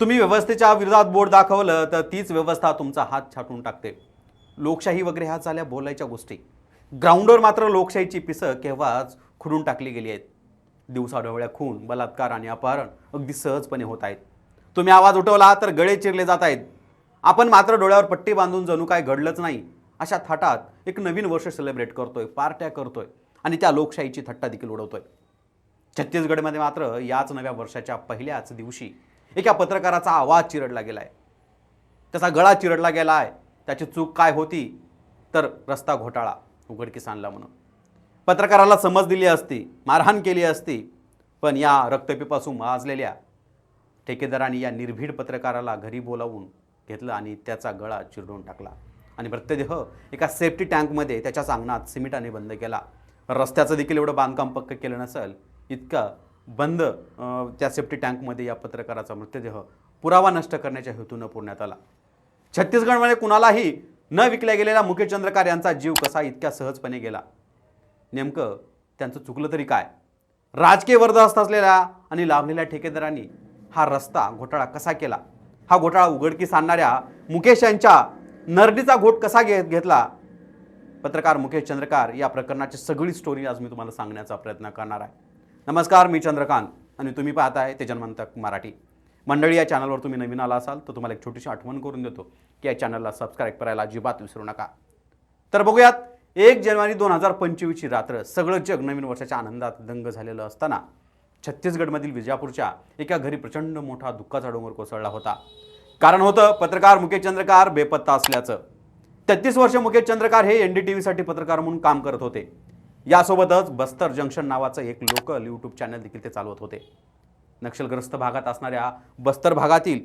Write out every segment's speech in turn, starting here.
तुम्ही व्यवस्थेच्या विरोधात बोट दाखवलं तर तीच व्यवस्था तुमचा हात छाटून टाकते. लोकशाही वगैरे ह्या झाल्या बोलायच्या गोष्टी. ग्राउंडवर मात्र लोकशाहीची पिसं केव्हाच खुडून टाकली गेली आहेत. दिवसाढवळ्या खून बलात्कार आणि अपहरण अगदी सहजपणे होत आहेत. तुम्ही आवाज उठवला तर गळे चिरले जात आहेत. आपण मात्र डोळ्यावर पट्टी बांधून जणू काय घडलंच नाही. अशा थाटात एक नवीन वर्ष सेलिब्रेट करतोय पार्ट्या करतोय आणि त्या लोकशाहीची थट्टा देखील उडवतोय. छत्तीसगडमध्ये मात्र याच नव्या वर्षाच्या पहिल्याच दिवशी एका पत्रकाराचा आवाज चिरडला गेला आहे त्याचा गळा चिरडला गेला आहे त्याची चूक काय होती? तर रस्ता घोटाळा उघडकीस आणला म्हणून. पत्रकाराला समज दिली असती मारहाण केली असती पण या रक्तपिपासून माजलेल्या ठेकेदारांनी या निर्भीड पत्रकाराला घरी बोलावून घेतलं आणि त्याचा गळा चिरडून टाकला. आणि मृतदेह एका सेफ्टी टँकमध्ये त्याच्याच अंगणात सिमेंटाने बंद केला. रस्त्याचं देखील एवढं बांधकाम पक्क केलं नसेल इतकं बंद त्या सेफ्टी टँकमध्ये या पत्रकाराचा मृतदेह पुरावा नष्ट करण्याच्या हेतूनं पुरण्यात आला. छत्तीसगडमध्ये कुणालाही न विकल्या गेलेला मुकेश चंद्रकार यांचा जीव कसा इतक्या सहजपणे गेला? नेमकं त्यांचं चुकलं तरी काय? राजकीय वर्दहस्त असलेल्या आणि लाभलेल्या ठेकेदारांनी हा रस्ता घोटाळा कसा केला? हा घोटाळा उघडकीस आणणाऱ्या मुकेश यांच्या नरडीचा घोट कसा घे घेतला? पत्रकार मुकेश चंद्रकार या प्रकरणाची सगळी स्टोरी आज मी तुम्हाला सांगण्याचा प्रयत्न करणार आहे. नमस्कार मी चंद्रकांत आणि तुम्ही पाहताय ते जन्मांतक मराठी. मंडळी या चॅनलवर तुम्ही नवीन आला असाल तर तुम्हाला एक छोटीशी आठवण करून देतो की या चॅनलला सबस्क्राईब करायला अजिबात विसरू नका. तर बघूयात एक जानेवारी दोन हजार पंचवीसची रात्र सगळं जग नवीन वर्षाच्या आनंदात दंग झालेलं असताना छत्तीसगडमधील विजापूरच्या एका घरी प्रचंड मोठा दुःखाचा डोंगर कोसळला होता. कारण होतं पत्रकार मुकेश चंद्रकार बेपत्ता असल्याचं. तेहतीस वर्ष मुकेश चंद्रकार हे एन डी टी व्हीसाठी पत्रकार म्हणून काम करत होते. यासोबतच बस्तर जंक्शन नावाचं एक लोकल यूट्यूब चॅनल देखील ते चालवत होते. नक्षलग्रस्त भागात असणाऱ्या बस्तर भागातील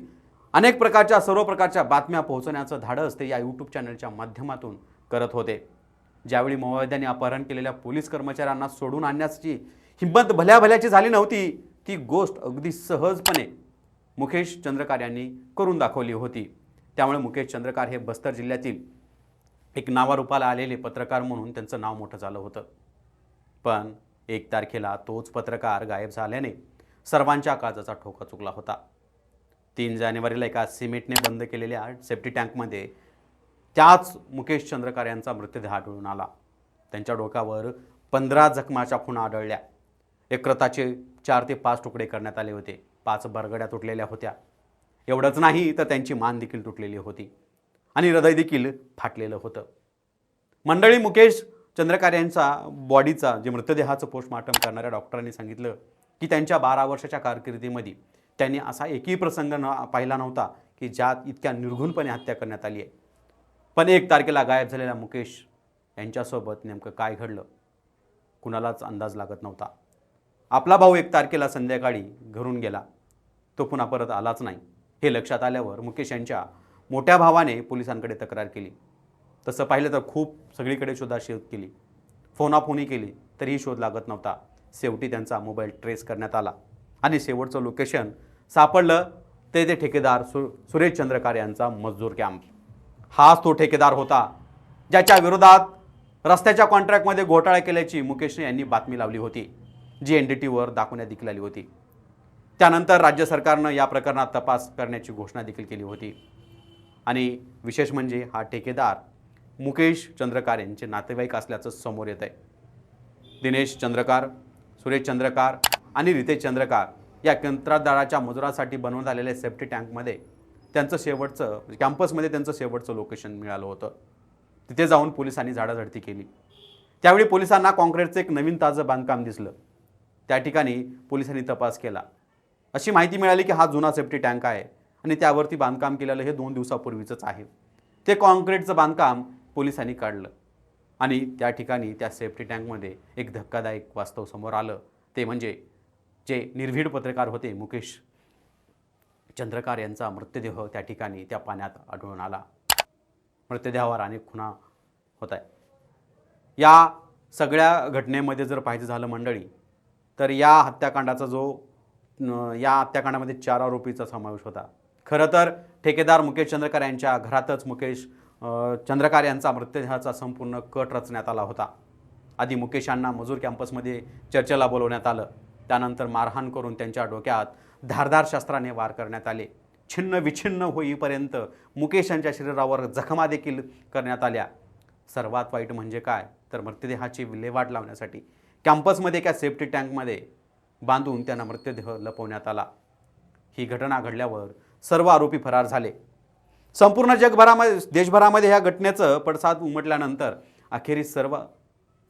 अनेक प्रकारच्या सर्व प्रकारच्या बातम्या पोहोचवण्याचं धाडस ते या यूट्यूब चॅनलच्या माध्यमातून करत होते. ज्यावेळी माओवाद्यांनी अपहरण केलेल्या पोलीस कर्मचाऱ्यांना सोडून आणण्याची हिंमत भल्या भल्याची झाली नव्हती ती गोष्ट अगदी सहजपणे मुकेश चंद्रकार यांनी करून दाखवली होती. त्यामुळे मुकेश चंद्रकार हे बस्तर जिल्ह्यातील एक नावारूपाला आलेले पत्रकार म्हणून त्यांचं नाव मोठं झालं होतं. पण एक तारखेला तोच पत्रकार गायब झाल्याने सर्वांच्या काळजाचा ठोका चुकला होता. तीन जानेवारीला एका सिमेंटने बंद केलेल्या सेफ्टी टँकमध्ये त्याच मुकेश चंद्रकार यांचा मृतदेह आढळून आला. त्यांच्या डोक्यावर पंधरा जखमाच्या खुणा आढळल्या. एकरताचे चार ते पाच तुकडे करण्यात आले होते. पाच बरगड्या तुटलेल्या होत्या. एवढंच नाही तर त्यांची मान देखील तुटलेली होती आणि हृदय देखील फाटलेलं होतं. मंडळी मुकेश चंद्रकार यांचा बॉडीचा जे मृतदेहाचं पोस्टमार्टम करणाऱ्या डॉक्टरांनी सांगितलं की त्यांच्या बारा वर्षाच्या कारकिर्दीमध्ये त्यांनी असा एकही प्रसंग न पाहिला नव्हता की ज्यात इतक्या निर्घुणपणे हत्या करण्यात आली आहे. पण एक तारखेला गायब झालेला मुकेश यांच्यासोबत नेमकं काय घडलं? कुणालाच अंदाज लागत नव्हता. आपला भाऊ एक तारखेला संध्याकाळी घरून गेला. तो पुन्हा परत आलाच नाही. हे लक्षात आल्यावर मुकेश यांच्या मोठ्या भावाने पोलिसांकडे तक्रार केली. तसं पाहिलं तर खूप सगळीकडे शोधाशोध केली. फोनाफोनी केली तरीही शोध लागत नव्हता. शेवटी त्यांचा मोबाईल ट्रेस करण्यात आला. आणि शेवटचं लोकेशन सापडलं ते ते ठेकेदार सु सुरेश चंद्रकार यांचा मजदूर कॅम्प. हाच तो ठेकेदार होता ज्याच्या विरोधात रस्त्याच्या कॉन्ट्रॅक्टमध्ये घोटाळा केल्याची मुकेशने यांनी बातमी लावली होती जी एन डी टीवर दाखवण्यात देखील आली होती. त्यानंतर राज्य सरकारनं या प्रकरणात तपास करण्याची घोषणा देखील केली होती. आणि विशेष म्हणजे हा ठेकेदार मुकेश चंद्रकार यांचे नातेवाईक असल्याचं समोर येत आहे दिनेश चंद्रकार सुरेश चंद्रकार आणि रितेश चंद्रकार या कंत्राटदाराच्या मजुरासाठी बनवण्यात आलेल्या सेफ्टी टँकमध्ये त्यांचं शेवटचं म्हणजे कॅम्पसमध्ये त्यांचं शेवटचं लोकेशन मिळालं होतं. तिथे जाऊन पोलिसांनी झाडाझडती केली. त्यावेळी पोलिसांना काँक्रीटचं एक नवीन ताजं बांधकाम दिसलं. त्या ठिकाणी पोलिसांनी तपास केला. अशी माहिती मिळाली की हा जुना सेफ्टी टँक आहे आणि त्यावरती बांधकाम केलेलं हे दोन दिवसापूर्वीचंच आहे. ते काँक्रीटचं बांधकाम पोलिसांनी काढलं. आणि त्या ठिकाणी त्या सेफ्टी टँकमध्ये एक धक्कादायक वास्तव समोर आलं. ते म्हणजे जे निर्भीड पत्रकार होते मुकेश चंद्रकार यांचा मृतदेह त्या ठिकाणी त्या पाण्यात आढळून आला. मृतदेहावर अनेक खुणा होत आहे या सगळ्या घटनेमध्ये जर पाहायचं झालं मंडळी तर या हत्याकांडाचा जो या हत्याकांडामध्ये चार आरोपीचा समावेश होता. खरं तर ठेकेदार मुकेश चंद्रकार यांच्या घरातच मुकेश चंद्रकार यांचा मृतदेहाचा संपूर्ण कट रचण्यात आला होता. आधी मुकेश यांना मजूर कॅम्पसमध्ये चर्चेला बोलवण्यात आलं. त्यानंतर मारहाण करून त्यांच्या डोक्यात धारदार शस्त्राने वार करण्यात आले. छिन्न विछिन्न होईपर्यंत मुकेश यांच्या शरीरावर जखमा देखील करण्यात आल्या. सर्वात वाईट म्हणजे काय? तर मृतदेहाची विल्हेवाट लावण्यासाठी कॅम्पसमध्ये एका सेफ्टी टँकमध्ये बांधून त्यांना मृतदेह लपवण्यात आला. ही घटना घडल्यावर सर्व आरोपी फरार झाले. संपूर्ण जगभरामध्ये देशभरामध्ये ह्या घटनेचं पडसाद उमटल्यानंतर अखेरीस सर्व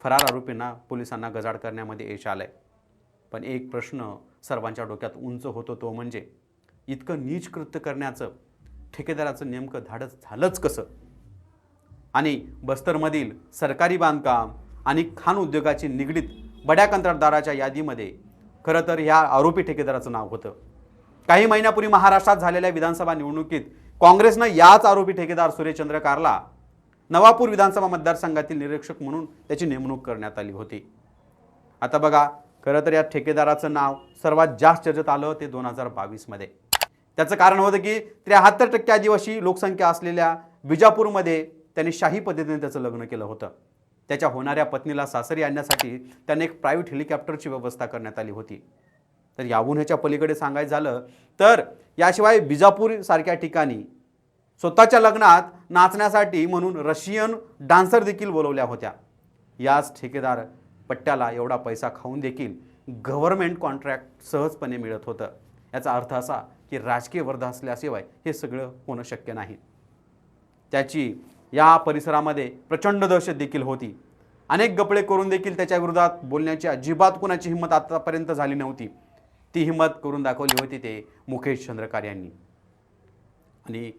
फरार आरोपींना पोलिसांना गजाड करण्यामध्ये यश आलं आहे पण एक प्रश्न सर्वांच्या डोक्यात उंच होतो तो म्हणजे इतकं नीच कृत्य करण्याचं ठेकेदाराचं नेमकं धाडस झालंच कसं? आणि बस्तरमधील सरकारी बांधकाम आणि खाण उद्योगाची निगडीत बड्या कंत्राटदाराच्या यादीमध्ये खरं तर ह्या आरोपी ठेकेदाराचं नाव होतं. काही महिन्यापूर्वी महाराष्ट्रात झालेल्या विधानसभा निवडणुकीत काँग्रेसनं याच आरोपी ठेकेदार सुरेशचंद्र कारला नवापूर विधानसभा मतदारसंघातील निरीक्षक म्हणून त्याची नेमणूक करण्यात आली होती. आता बघा खरं तर या ठेकेदाराचं नाव सर्वात जास्त चर्चेत आलं ते दोन हजार बावीसमध्ये. त्याचं कारण होतं की त्र्याहत्तर टक्के आदिवासी लोकसंख्या असलेल्या विजापूरमध्ये त्याने शाही पद्धतीने त्याचं लग्न केलं होतं. त्याच्या होणाऱ्या पत्नीला सासरी आणण्यासाठी त्याने एक प्रायव्हेट हेलिकॉप्टरची व्यवस्था करण्यात आली होती. तर याहून ह्याच्या पलीकडे सांगायचं झालं तर याशिवाय बिजापूर सारख्या ठिकाणी स्वतःच्या लग्नात नाचण्यासाठी म्हणून रशियन डान्सर देखील बोलवल्या होत्या. याच ठेकेदार पट्ट्याला एवढा पैसा खाऊन देखील गव्हर्नमेंट कॉन्ट्रॅक्ट सहजपणे मिळत होतं. याचा अर्थ असा की राजकीय वर्ध असल्याशिवाय हे सगळं होणं शक्य नाही. त्याची या परिसरामध्ये प्रचंड दहशत देखील होती. अनेक गपळे करून देखील त्याच्या विरोधात बोलण्याची अजिबात कुणाची हिंमत आतापर्यंत झाली नव्हती. ती हिंमत करून दाखवली होती ते मुकेश चंद्रकार यांनी. आणि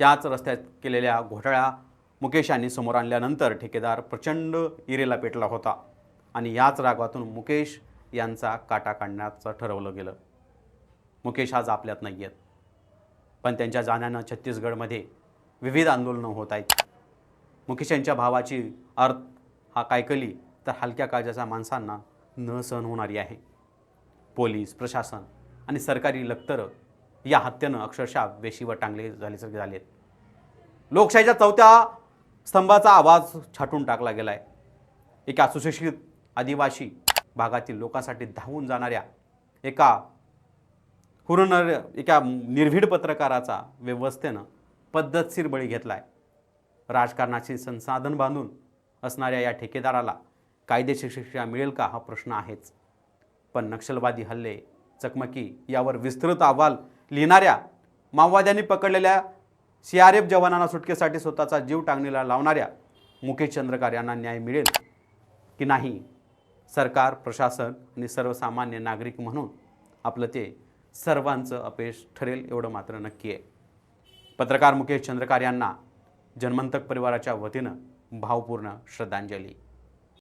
त्याच रस्त्यात केलेल्या घोटाळ्या मुकेश यांनी समोर आणल्यानंतर ठेकेदार प्रचंड इरेला पेटला होता आणि याच रागातून मुकेश यांचा काटा काढण्याचं ठरवलं गेलं. मुकेश आज आपल्यात नाही आहेत पण त्यांच्या जाण्यानं छत्तीसगडमध्ये विविध आंदोलनं होत आहेत. मुकेश यांच्या भावाची अर्थ हा कायकली तर हलक्या काळजाच्या माणसांना न सहन होणारी आहे. पोलीस प्रशासन आणि सरकारी लक्तरं या हत्येनं अक्षरशः वेशीवर टांगले झाल्यासारखे आहेत. लोकशाहीच्या चौथ्या स्तंभाचा आवाज छाटून टाकला गेला आहे एका सुशिक्षित आदिवासी भागातील लोकांसाठी धावून जाणाऱ्या एका हुरनर एका निर्भीड पत्रकाराचा व्यवस्थेनं पद्धतशीर बळी घेतला आहे राजकारणाची संसाधन बांधून असणाऱ्या या ठेकेदाराला कायदेशीर शिक्षा मिळेल का? हा प्रश्न आहेच. पण नक्षलवादी हल्ले चकमकी यावर विस्तृत अहवाल लिहिणाऱ्या माओवाद्यांनी पकडलेल्या सी आर एफ जवानांना सुटकेसाठी स्वतःचा जीव टांगणीला लावणाऱ्या मुकेश चंद्रकार यांना न्याय मिळेल की नाही? सरकार प्रशासन आणि सर्वसामान्य नागरिक म्हणून आपलं ते सर्वांचं अपयश ठरेल एवढं मात्र नक्की आहे. पत्रकार मुकेश चंद्रकार यांना जन्मंतक परिवाराच्या वतीनं भावपूर्ण श्रद्धांजली.